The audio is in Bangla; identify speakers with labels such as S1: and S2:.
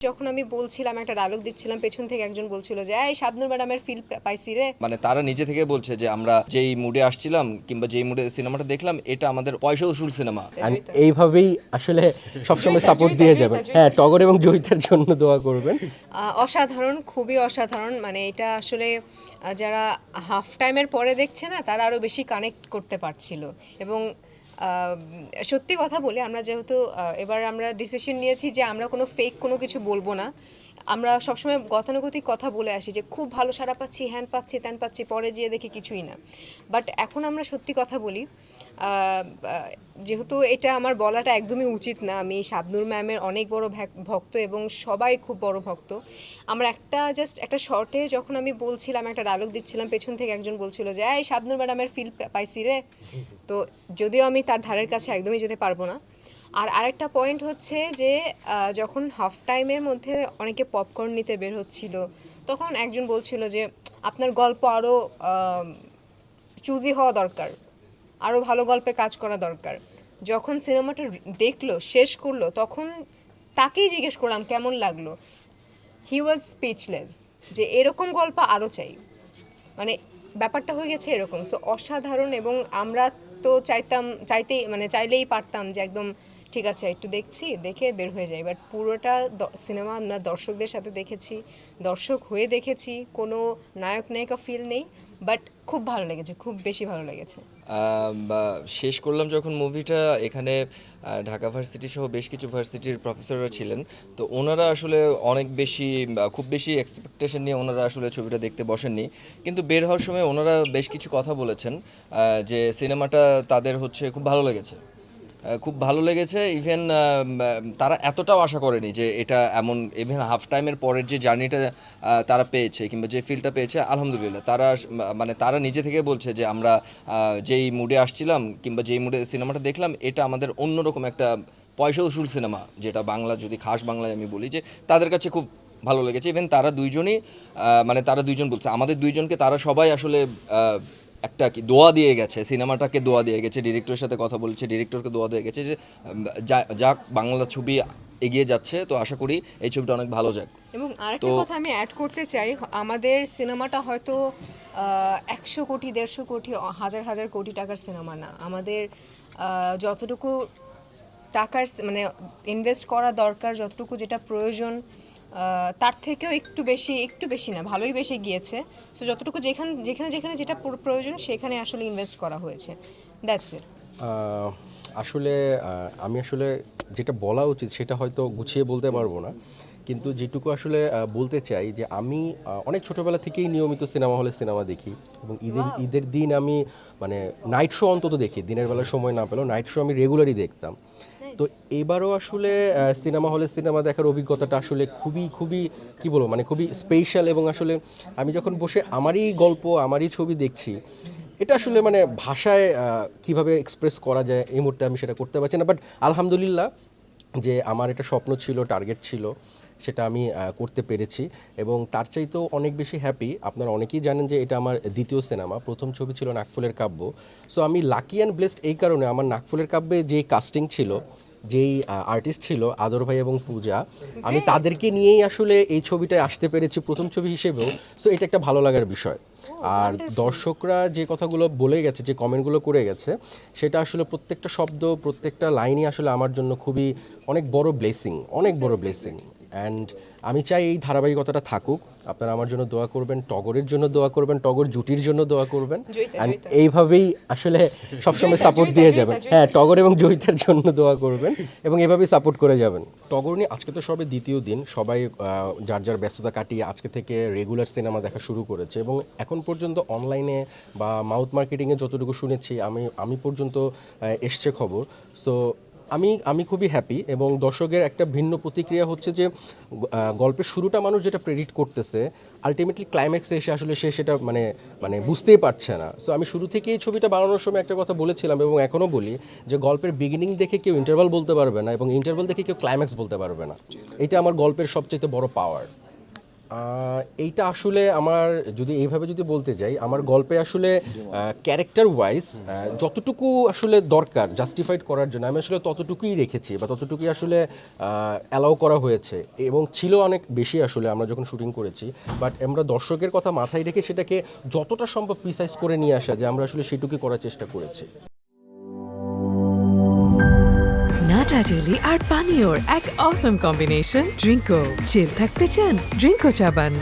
S1: যখন আমি বলছিলাম একটা ডায়লগ দিচ্ছিলাম পেছন থেকে একজন বলছিল যে এই শাবনুর ম্যাডামের ফিল পাইছি রে।
S2: মানে তারা নিজে থেকে বলছে যে আমরা যেই মুডে আসছিলাম কিংবা যেই মুডে সিনেমাটা দেখলাম এটা আমাদের পয়সা উসুল সিনেমা
S3: আর এইভাবেই আসলে সবসময় সাপোর্ট দিয়ে যাবেন। হ্যাঁ টগর এবং জয়িতার জন্য দোয়া করবেন।
S1: আহ, অসাধারণ খুবই অসাধারণ। মানে এটা আসলে যারা হাফ টাইমের পরে দেখছে না তারা আরও বেশি কানেক্ট করতে পারছিল। এবং সত্যি কথা বলে আমরা যেহেতু এবার আমরা ডিসিশন নিয়েছি যে আমরা কোনো ফেক কোনো কিছু বলব না। আমরা সবসময় গতানুগতিক কথা বলে আসি যে খুব ভালো সারা পাচ্ছি, হ্যান পাচ্ছি, ত্যান পাচ্ছি, পরে যেয়ে দেখি কিছুই না। বাট এখন আমরা সত্যি কথা বলি যেহেতু এটা আমার বলাটা একদমই উচিত না, আমি শাবনুর ম্যামের অনেক বড় ভক্ত এবং সবাই খুব বড় ভক্ত। আমরা একটা জাস্ট একটা শর্টে যখন আমি বলছিলাম, একটা ডায়লগ দিচ্ছিলাম, পেছন থেকে একজন বলছিল যে, এই শাবনুর ম্যাডামের ফিল পাইছি রে? তো যদিও আমি তার ধারের কাছে একদমই যেতে পারব না আর আরেকটা পয়েন্ট হচ্ছে যে যখন হাফ টাইমের মধ্যে অনেকে পপকর্ন নিতে বের হচ্ছিল, তখন একজন বলছিল যে, আপনার গল্প আরও চুজি হওয়া দরকার আরও ভালো গল্পে কাজ করা দরকার। যখন সিনেমাটা দেখল, শেষ করল, তখন তাকেই জিজ্ঞেস করলাম, কেমন লাগল? হি ওয়াজ স্পিচলেস যে, এরকম গল্প আরও চাই। মানে ব্যাপারটা হয়ে গেছে এরকম। সো অসাধারণ এবং আমরা তো চাইতাম, চাইতেই মানে চাইলেই পারতাম যে, একদম ঠিক আছে, একটু দেখছি, দেখে বের হয়ে যাই। বাট পুরোটা সিনেমা আমরা দর্শকদের সাথে দেখেছি, দর্শক হয়ে দেখেছি, কোনো নায়ক নায়িকা ফিল নেই বাট খুব ভালো লেগেছে, খুব বেশি ভালো লেগেছে।
S2: শেষ করলাম যখন মুভিটা এখানে ঢাকা ভার্সিটি সহ বেশ কিছু ভার্সিটির প্রফেসররা ছিলেন। তো ওনারা আসলে অনেক বেশি খুব বেশি এক্সপেকটেশন নিয়ে ওনারা আসলে ছবিটা দেখতে বসেননি। কিন্তু বের হওয়ার সময় ওনারা বেশ কিছু কথা বলেছেন যে সিনেমাটা তাদের হচ্ছে খুব ভালো লেগেছে। খুব ভালো লেগেছে। ইভেন তারা এতটাও আশা করেনি যে এটা এমন ইভেন হাফ টাইমের পরের যে জার্নিটা তারা পেয়েছে কিংবা যে ফিলটা পেয়েছে, আলহামদুলিল্লাহ। তারা মানে তারা নিজে থেকে বলছে যে আমরা যেই মুডে আসছিলাম কিংবা যেই মুডে সিনেমাটা দেখলাম, এটা আমাদের অন্যরকম একটা পয়সা উসুল সিনেমা যেটা বাংলা, যদি খাস বাংলায় আমি বলি যে তাদের কাছে খুব ভালো লেগেছে। ইভেন তারা দুইজনই মানে তারা দুইজন বলছে। আমাদের দুইজনকে তারা সবাই আসলে একটা কি দোয়া দিয়ে গেছে সিনেমাটাকে দোয়া দিয়ে গেছে ডিরেক্টরের সাথে কথা বলছে ডিরেক্টরকে দোয়া দিয়ে গেছে যে যাক বাংলা ছবি এগিয়ে যাচ্ছে তো আশা করি এই ছবিটা অনেক ভালো যাক।
S1: এবং আরেকটা কথা আমি অ্যাড করতে চাই আমাদের সিনেমাটা হয়তো একশো কোটি দেড়শো কোটি হাজার হাজার কোটি টাকার সিনেমা না। আমাদের যতটুকু টাকার মানে ইনভেস্ট করা দরকার যতটুকু যেটা প্রয়োজন তার থেকেও একটু বেশি একটু বেশি না ভালোই বেশি গিয়েছে। সো যতটুকু যেখানে যেখানে যেখানে যেটা প্রয়োজন সেখানে আসলে ইনভেস্ট করা হয়েছে। দ্যাটস ইট
S3: আসলে আমি আসলে যেটা বলা উচিত সেটা হয়তো গুছিয়ে বলতে পারব না। কিন্তু যেটুকু আসলে বলতে চাই যে আমি অনেক ছোটোবেলা থেকেই নিয়মিত সিনেমা হলে সিনেমা দেখি। এবং ঈদের ঈদের দিন আমি মানে নাইট শো অন্তত দেখি। দিনের বেলা সময় না পেলেও নাইট শো আমি রেগুলারই দেখতাম। তো এবারও আসলে সিনেমা হলে সিনেমা দেখার অভিজ্ঞতাটা আসলে খুবই খুবই, কি বলব মানে খুবই স্পেশাল এবং আসলে আমি যখন বসে আমারই গল্প, আমারই ছবি দেখছি, এটা আসলে মানে ভাষায় কীভাবে এক্সপ্রেস করা যায় এই মুহূর্তে আমি সেটা করতে পারছি না বাট আলহামদুলিল্লাহ যে আমার এটা স্বপ্ন ছিল টার্গেট ছিল, সেটা আমি করতে পেরেছি এবং তার চাইতেও অনেক বেশি হ্যাপি আপনারা অনেকেই জানেন যে এটা আমার দ্বিতীয় সিনেমা প্রথম ছবি ছিল নাকফুলের কাব্য। সো আমি লাকি অ্যান্ড ব্লেসড এই কারণে আমার নাকফুলের কাব্যে যে কাস্টিং ছিল যেই আর্টিস্ট ছিল আদর ভাই এবং পূজা আমি তাদেরকে নিয়েই আসলে এই ছবিটায় আসতে পেরেছি প্রথম ছবি হিসেবেও। সো এটা একটা ভালো লাগার বিষয়। আর দর্শকরা যে কথাগুলো বলে গেছে যে কমেন্টগুলো করে গেছে সেটা আসলে প্রত্যেকটা শব্দ প্রত্যেকটা লাইনই আসলে আমার জন্য খুবই অনেক বড় ব্লেসিং অনেক বড় ব্লেসিং অ্যান্ড আমি চাই এই ধারাবাহিকতাটা থাকুক। আপনারা আমার জন্য দোয়া করবেন টগরের জন্য দোয়া করবেন টগর জুটির জন্য দোয়া করবেন। অ্যান্ড এইভাবেই আসলে সবসময় সাপোর্ট দিয়ে যাবেন। হ্যাঁ টগর এবং জয়িতার জন্য দোয়া করবেন এবং এভাবেই সাপোর্ট করে যাবেন। টগর নিয়ে আজকে তো সবে দ্বিতীয় দিন। সবাই যার যার ব্যস্ততা কাটিয়ে আজকে থেকে রেগুলার সিনেমা দেখা শুরু করেছে এবং এখন পর্যন্ত অনলাইনে বা মাউথ মার্কেটিংয়ে যতটুকু শুনেছি আমি আমি পর্যন্ত এসছে খবর। সো আমি আমি খুবই হ্যাপি এবং দর্শকের একটা ভিন্ন প্রতিক্রিয়া হচ্ছে যে গল্পের শুরুটা মানুষ যেটা প্রেডিক্ট করতেছে আলটিমেটলি ক্লাইম্যাক্সে এসে আসলে সে সেটা মানে মানে বুঝতেই পারছে না। সো আমি শুরু থেকেই ছবিটা বানানোর সময় একটা কথা বলেছিলাম এবং এখনও বলি যে, গল্পের বিগিনিং দেখে কেউ ইন্টারভাল বলতে পারবে না এবং ইন্টারভাল দেখে কেউ ক্লাইম্যাক্স বলতে পারবে না। এটা আমার গল্পের সবচেয়ে বড় পাওয়ার এইটা আসলে আমার যদি এইভাবে যদি বলতে যাই, আমার গল্পে আসলে ক্যারেক্টার ওয়াইজ যতটুকু আসলে দরকার জাস্টিফাইড করার জন্য, আমি আসলে ততটুকুই রেখেছি বা ততটুকুই আসলে অ্যালাউ করা হয়েছে এবং ছিল অনেক বেশি আসলে আমরা যখন শুটিং করেছি বাট আমরা দর্শকের কথা মাথায় রেখে সেটাকে যতটা সম্ভব প্রিসাইজ করে নিয়ে আসা যে আমরা আসলে সেটুকুই করার চেষ্টা করেছি।
S4: নাটা জেলি আর পানীয়র এক অসম কম্বিনেশন ড্রিঙ্কো চিল থাকতে চান? ড্রিঙ্কো চাবান।